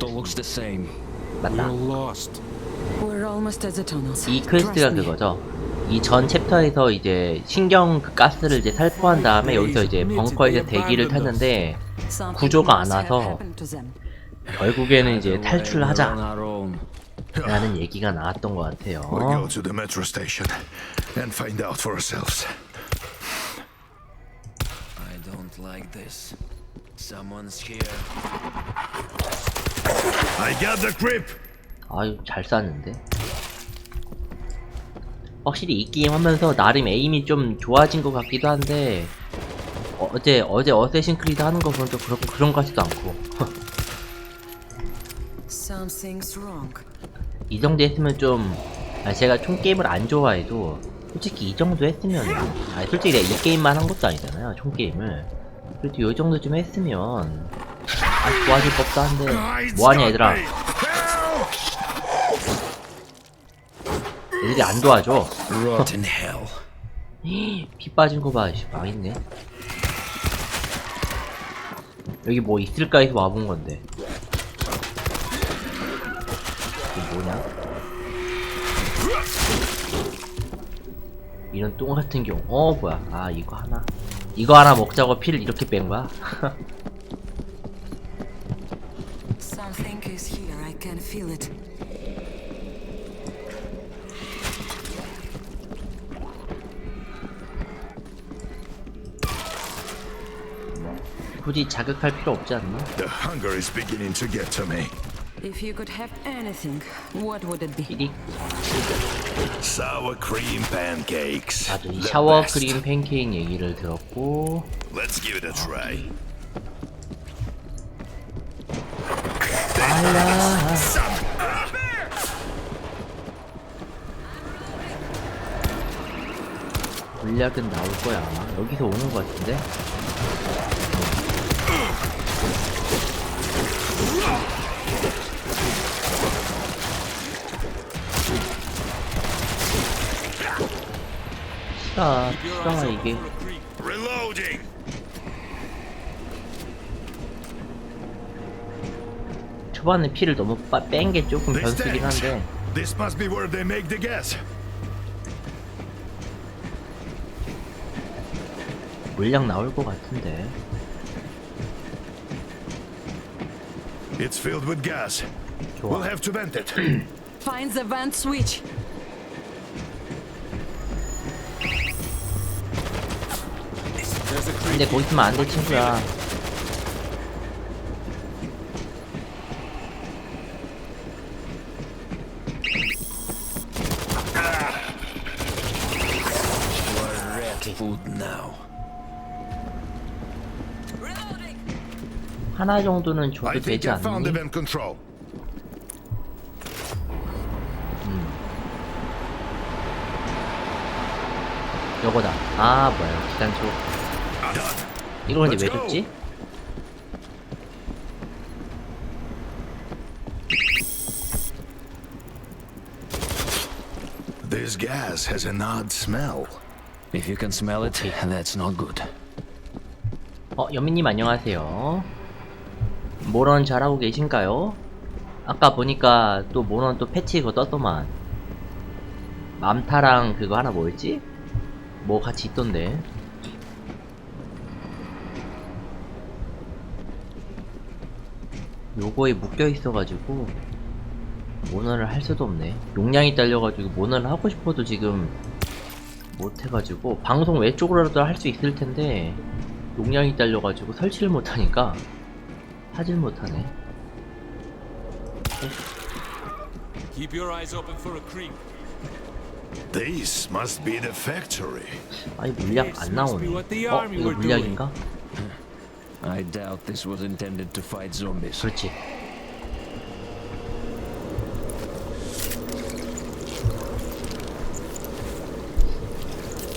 It all looks the same. 맞다. We're lost. We're almost at the tunnels. 이 퀘스트가 그거죠. 이 전 챕터에서 이제 신경 그 가스를 이제 살포한 다음에 여기서 이제 벙커에서 대기를 타는데 Something 구조가 안 와서 happened to them. 결국에는 이제 탈출하자. 라는 얘기가 나왔던 것 같아요. We go to the metro station and find out for ourselves. I don't like this. Someone's here. I got the grip! 아유 잘 쐈는데. 확실히 이 게임 하면서 나름 에임이 좀 좋아진 것 같기도 한데 어제 어제 어쌔신 크리드 하는 거또 그렇고 그런 것 같지도 않고 Something's wrong. 이 정도 했으면 좀 아, 제가 총 게임을 안 좋아해도 솔직히 이 정도 했으면 아 솔직히 내가 이 게임만 한 것도 아니잖아요 총 게임을 그래도 이 정도 좀 했으면 아 좋아질 법도 한데 뭐하냐 얘들아 애들이 안 도와줘. 피 빠진 거 봐, 씨, 망했네. 여기 뭐 있을까 해서 와본 건데. 이게 뭐냐? 이런 똥 같은 경우. 어, 뭐야. 아, 이거 하나. 이거 하나 먹자고 피를 이렇게 뺀 거야? Something is here. I can feel it. 굳이 자극할 필요 없지 않나? The hunger is beginning to get to me. If you could have anything, what would it be? 피릭. Sour cream pancakes. 나도 이 The 샤워 best. 크림 팬케이크 얘기를 들었고, Let's give it a try. 물약은 나올 거야. 아마 여기서 오는 것 같은데? 시가 시가 이게 초반에 피를 너무 뺀 게 조금 변수긴. 한데 This must be where they make the gas. 물약 나올 것 같은데 It's filled with gas. We'll have to vent it. Find the vent switch. 근데 거기 있으면 안돼 친구야 하나 정도는 줘도 I think 되지 I found the 않니? control. 요거다 아 뭐야 기관총 이걸 근데 왜 Let's go. 줬지? This gas has an odd smell. If you can smell it, that's not good. 어, 연민님 안녕하세요. 모런 잘하고 계신가요? 아까 보니까 또 모런 또 패치 그거 떴더만. 맘타랑 그거 하나 뭐였지? 뭐 같이 있던데. 요거에 묶여 있어가지고 모너를 할 수도 없네. 용량이 딸려가지고 모너를 하고 싶어도 지금 못해가지고 방송 외쪽으로라도 할 수 있을 텐데 용량이 딸려가지고 설치를 못하니까 하질 못하네. Keep your eyes open for a creep. This must be the factory. 아니 물약 안 나오네. 어 이거 물약인가? I doubt this was intended to fight zombies. 그렇지.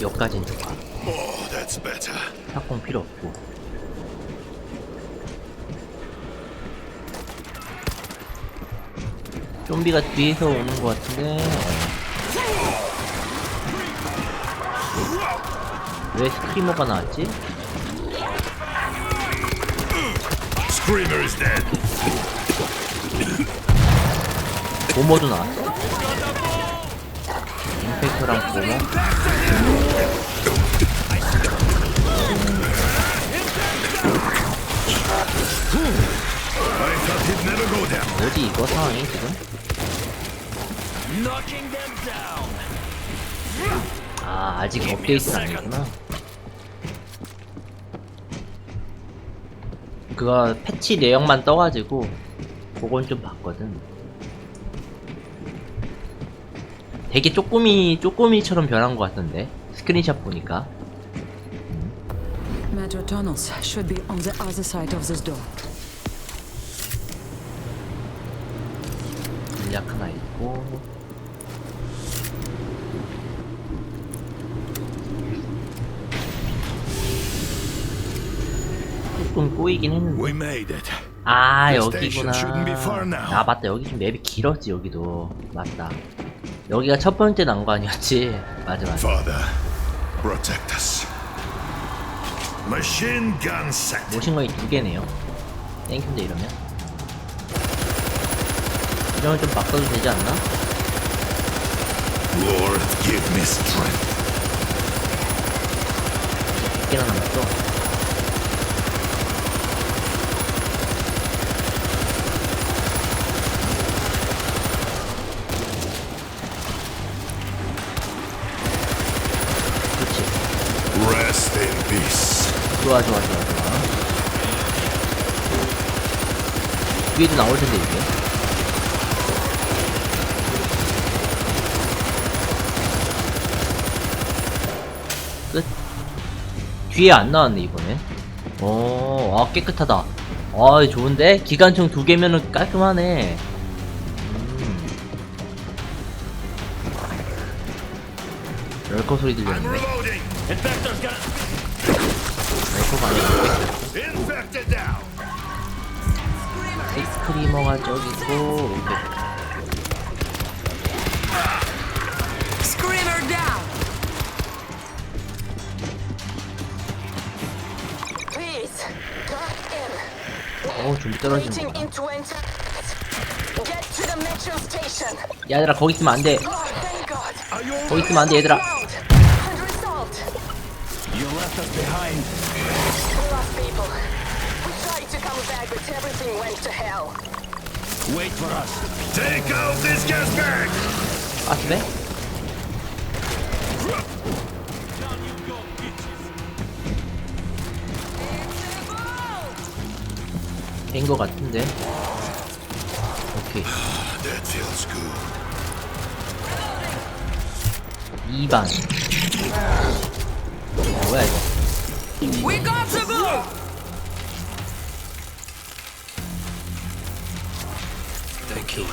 여기까지는 좋아. Oh, that's better. 탁공 필요 없고. 좀비가 뒤에서 오는 것 같은데. 왜 스크리머가 나왔지? Dead. 보모도 나왔어 임팩트랑 보모 뭐지 이거 상황이 지금? 아 아직 업데이트는 아니구나. 그거 패치 내용만 떠가지고 그건 좀 봤거든. 되게 쪼꼬미 쪼꼬미처럼 변한 것 같던데? 스크린샷 보니까. Metro tunnels should be on the other side of this door. 물약 하나 있고 조금 꼬이긴 했는데. 아 여기구나. 아 맞다 여기 좀 맵이 길었지 여기도 맞다 여기가 첫 번째 난관이었지 맞아 맞아. 모신건이 두 개네요 땡큐인데 이러면 이러면 좀 바꿔도 되지 않나? Lord, give me strength. 100개나 남았어 좋아 좋아 좋아. 좋아 위에도 나올 텐데 이게. 끝. 뒤에 안 나왔네 이번엔 어아 깨끗하다. 아 좋은데? 기관총 두 개면은 깔끔하네. 음. 럴커 소리 들렸네 Infected down. 스크리머가 저기고! Please, get in. 어 좀비 station. 얘들아 거기 있으면 안돼 Oh. 거기 있으면 안돼 얘들아. You left us behind. We lost people. We tried to come back, but everything went to hell. Wait for us. Take out this gas bag. 가스배? 된거 같은데 오케이 That feels good. 2반 뭐야 이거 We got the move! 오케이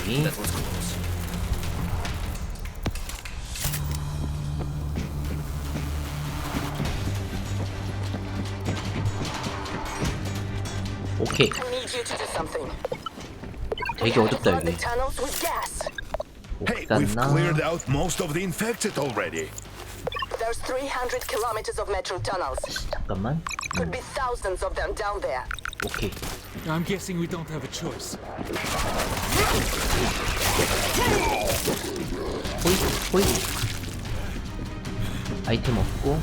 오케이 I need you to do something. 되게 어둡다 Flood the 여기 tunnels with gas. Hey, we've 옥상나 cleared out most of the infected already. There's 300 kilometers of metro tunnels. 잠깐만 Could be thousands of them down there. 오케이 I'm guessing we don't have a choice. 호이 호이 아이템 없고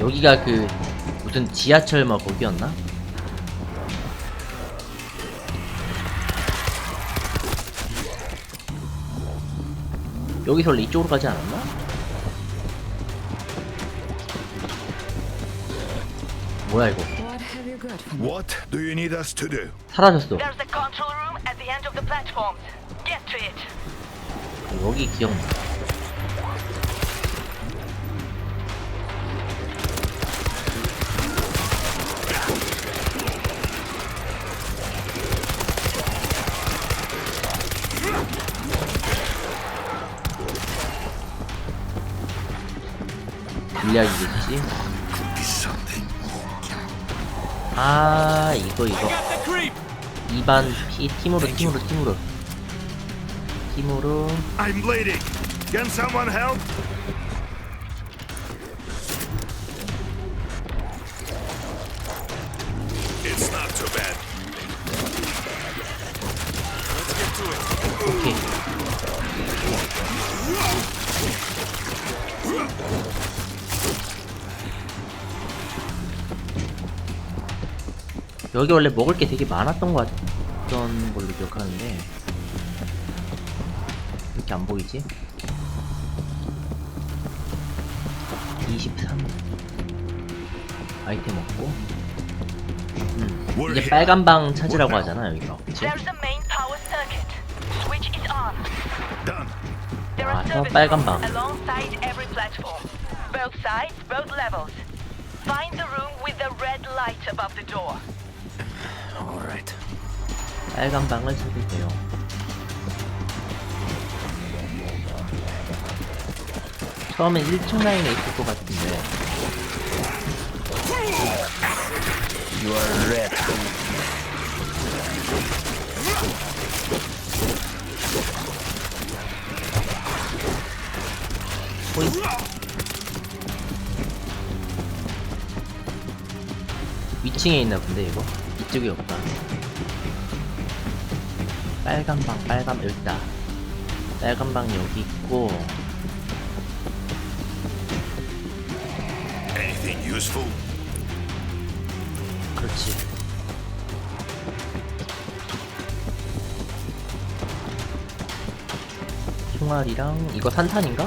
여기가 그 무슨 지하철 막 거기였나? 여기서 원래 이쪽으로 가지 않았나? 뭐야 이거 What do you need us to do? 사라졌어 There's the control room at the end of the platforms. Get to it. 여기 기억나 물약이겠지? 아 이거 이거 Got the creep! 2반 피 팀으로 팀으로 팀으로 팀으로? 여기 원래 먹을 게 되게 많았던 것 같던 걸로 기억하는데 이렇게 안 보이지? 23 아이템 없고 음, 이제. 빨간 방 찾으라고 하잖아 여기가 그치? Ah, service 빨간 방. Find the room with the red light above the door. 빨간 방을 찾으세요. 처음엔 1층 라인에 있을 것 같은데. You are red. 위층에 있나 본데 이거? 이쪽이 없다 빨간 방 빨간 여기 있다 빨간 방 여기 있고 Anything useful? 그렇지 총알이랑 이거 산탄인가?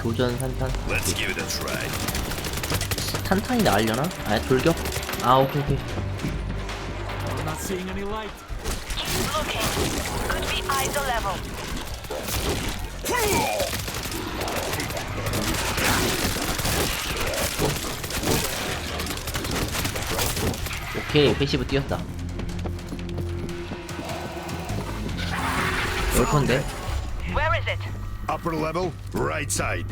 교전 산탄 Let's give it a try. 산탄이 나으려나? 아 돌격? 아 오케이 오케이 I'm not seeing any light. Keep looking. Could be either level. 오케이 패시브 뛰었다 열컨데 Where is it? Upper level, right side.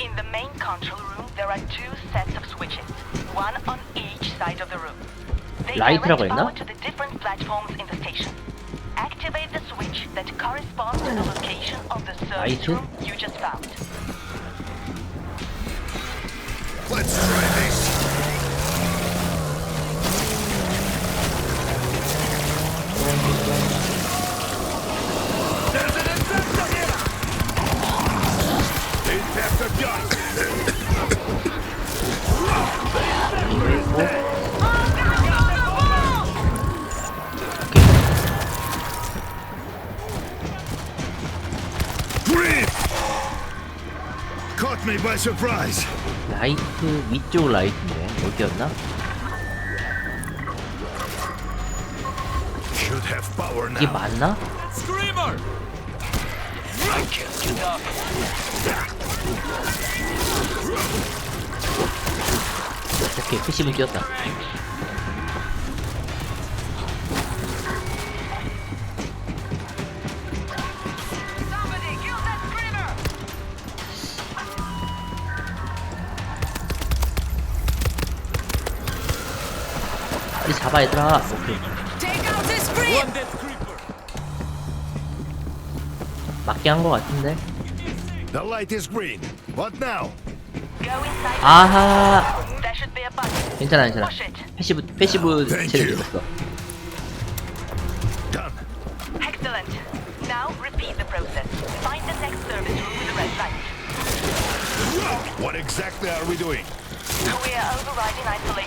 In the main control room, there are two sets of switches, one on each side of the room. They 라이트라고 direct 했나? power to the different platforms in the station. Activate the switch that corresponds to the location of the service room you just found. Let's try this! There's an interceptor here! Interceptor gun! Me by surprise. 라이트 위쪽 라이트인데 여기였나? Should have power 이게 now. 맞나? Screamer! 오케이 패시브 뛰었다 빨리 잡아 얘들아 오케이! 맞게 한 거 같은데 The light is green. What now? Go inside. 아하. 괜찮아 괜찮아. 패시브 패시브 체력. 죽었어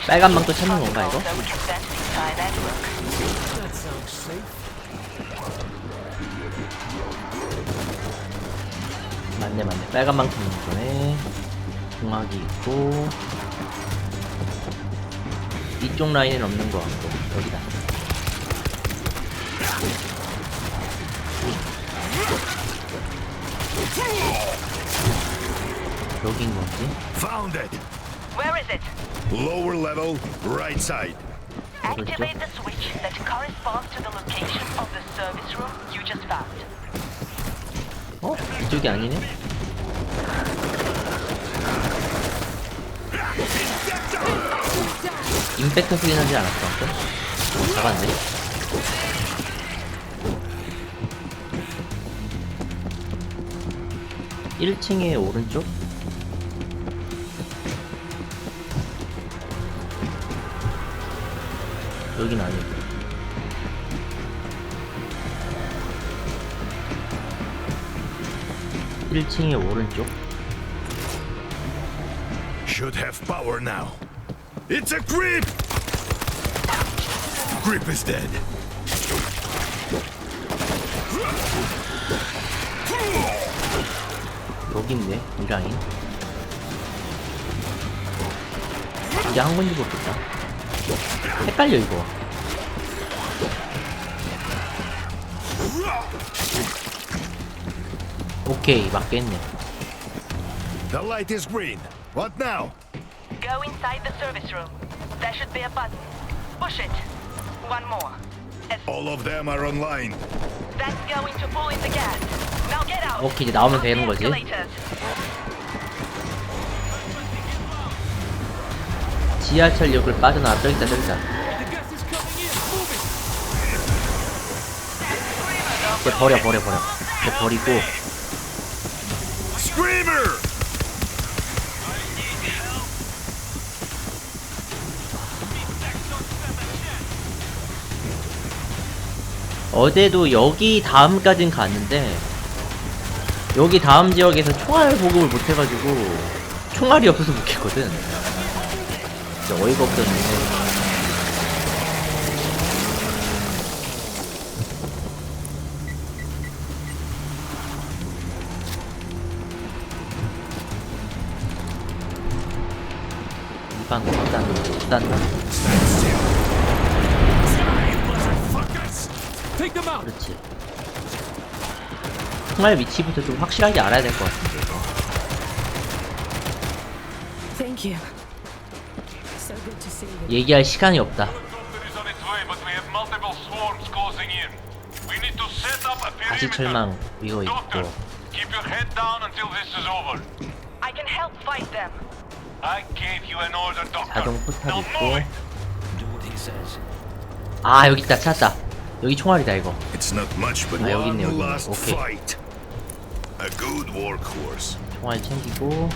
빨간 방도 찾는 건가 이거? 맞네 맞네 빨간 방 찾는 거네 공학이 있고 이쪽 라인엔 없는 거 같고 여기다 여긴 뭐지? Found it. Where is it? Lower level, right side. Activate the switch that corresponds to the location of the service room you just found. 어? 이쪽이 아니네? 임팩트 소리 나지 않았어 방금? 잡았네 일층의 오른쪽? 여긴 아니고 1층의 오른쪽 Should have power now. It's a creep! Grip is dead. 있네 유라인 이게 한 건지 모르겠다 헷갈려 이거 오케이 맞겠네 The light is green. What now? Go inside the service room. There should be a button. Push it. One more. As All of them are online. that's going to pull in the gas. Now get out. 오케이 이제 나오면 Up the 되는 거지 escalators. 지하철역을 빠져나와 저기 있다 저기 있다. 쟤 버려 버려 버려 쟤 버리고! 어제도 여기 다음까진 갔는데 여기 다음 지역에서 총알 보급을 못해가지고 총알이 없어서 못 했거든 진짜 어이가 없었는데 이방 일단 일단. 그렇지. 총알 위치부터 좀 확실하게 알아야 될 것 같은데. 이거. Thank you. 얘기할 시간이 없다. 다시. 철망 이거 있고. keep your head down until this is over. I can help fight them. I gave you an order, Doctor. 자동 포탑 Now 있고. move it. Do what he says. 아 여기 있다 찾았다. 여기 총알이다 이거. It's not much, but Ah, 여기 있네, one 여기 있네. last 오케이. fight. A good workhorse. 총알 챙기고.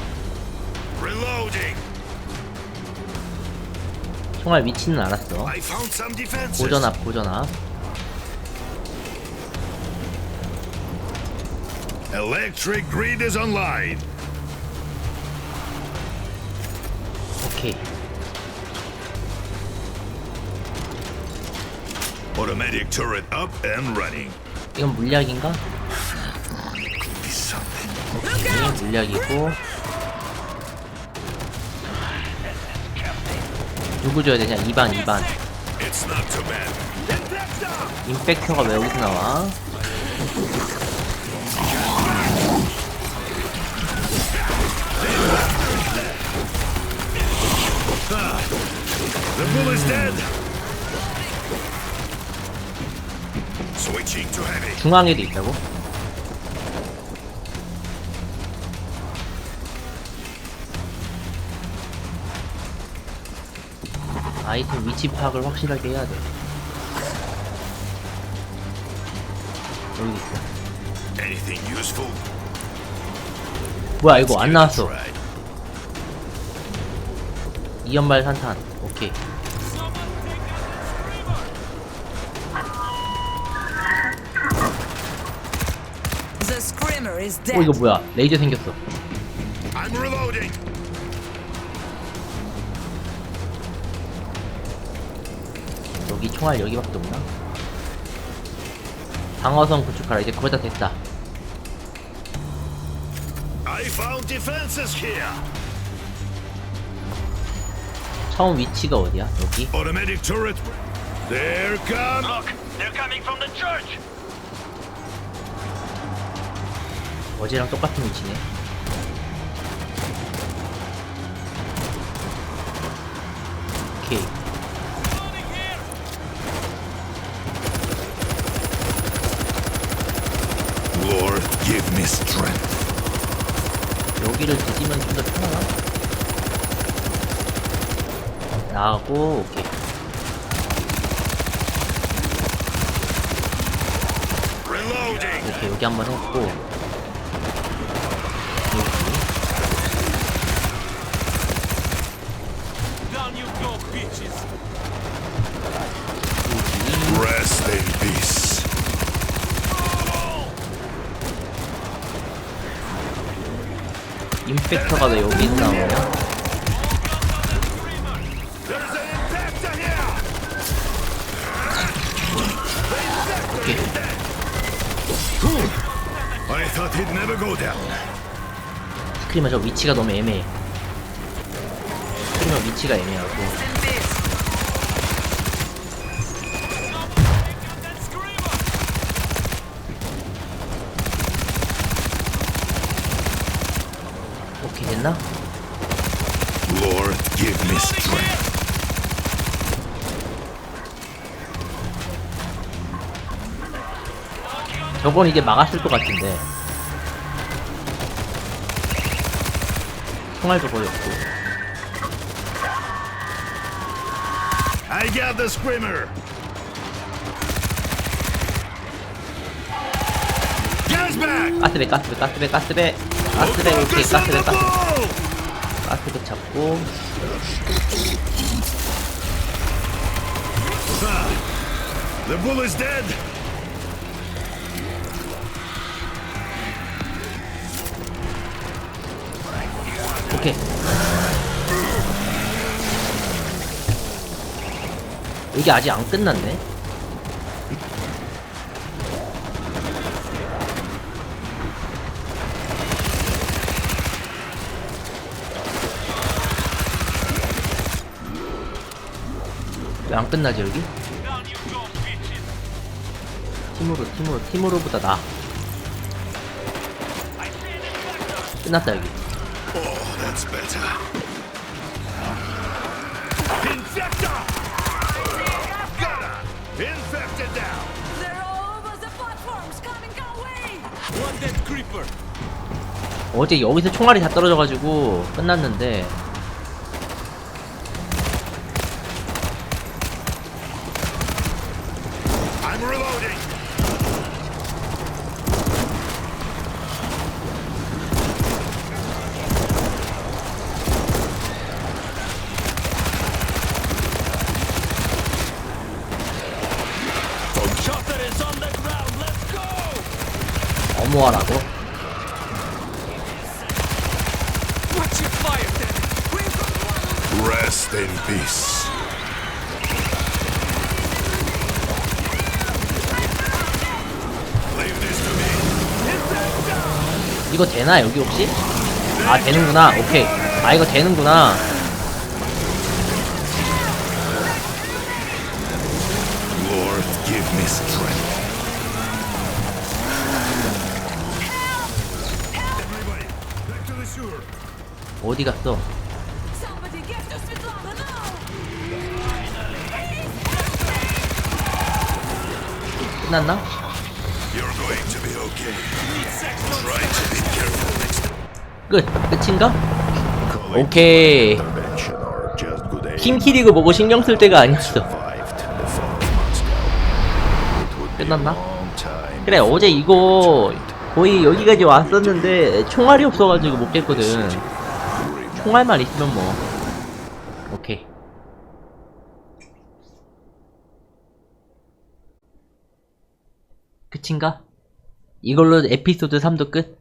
총알 위치는 알았어. 고전 앞 고전 앞. Electric grid is online. 오케이. Automatic turret up and running. 이건 물약인가? Be something. 오케이 물약이고. 누구 줘야 되냐? 2반 2반. It's not too bad. 임팩터가 왜 여기서 나와? 중앙에도 있다고? 아이템 위치 파악을 확실하게 해야 돼. 여기 있어. Anything useful? 뭐야 이거 안 나왔어. 이연발 산탄. 오케이. The screamer is 어 dead. 이거 뭐야? 레이저 생겼어. 여기 총알 여기밖에 없나? 방어선 구축하라. 이제 거의 다 됐다. I found defenses here. 처음 위치가 어디야? 여기? Automatic turret. There come. Look, they're coming from the church. 어제랑 똑같은 위치네. 나가고 오케이. 오케이 여기 한 번 했고 여기. Rest. 임팩터가 왜 여기 나오냐? 오케이 I thought he'd never go down. 스크리머 저 위치가 너무 애매해 스크리머 위치가 애매하고 오케이 됐나? 저건 이제 막았을 것 같은데 총알도 거의 없고 I got the screamer. Gas back. 가스백 가스백 가스백 가스백 가스백 오케이 가스백 가스백 가스백 잡고 The bull is dead. 오케이. 이게 아직 안 끝났네. 왜 안 끝나지 여기? 팀으로 팀으로 팀으로보다 나. 끝났다 여기 that's better. Infector. Got her. Infected down. They're all over the platforms. Coming our way. One dead creeper. 어제 여기서 총알이 다 떨어져가지고 끝났는데 I'm reloading. Shutter is on the ground. Let's Rest in peace. Me. 이거 되나 여기 혹시? 아 되는구나 오케이 아 이거 되는구나 어디 갔어? 끝났나? 끝! 끝인가? 오케이. 팀키리그 보고 신경 쓸 때가 아니었어 끝났나? 그래 어제 이거. 거의 여기까지 왔었는데 총알이 없어가지고 못 깼거든. 총알만 있으면 뭐 오케이 끝인가? 이걸로 에피소드 3도 끝?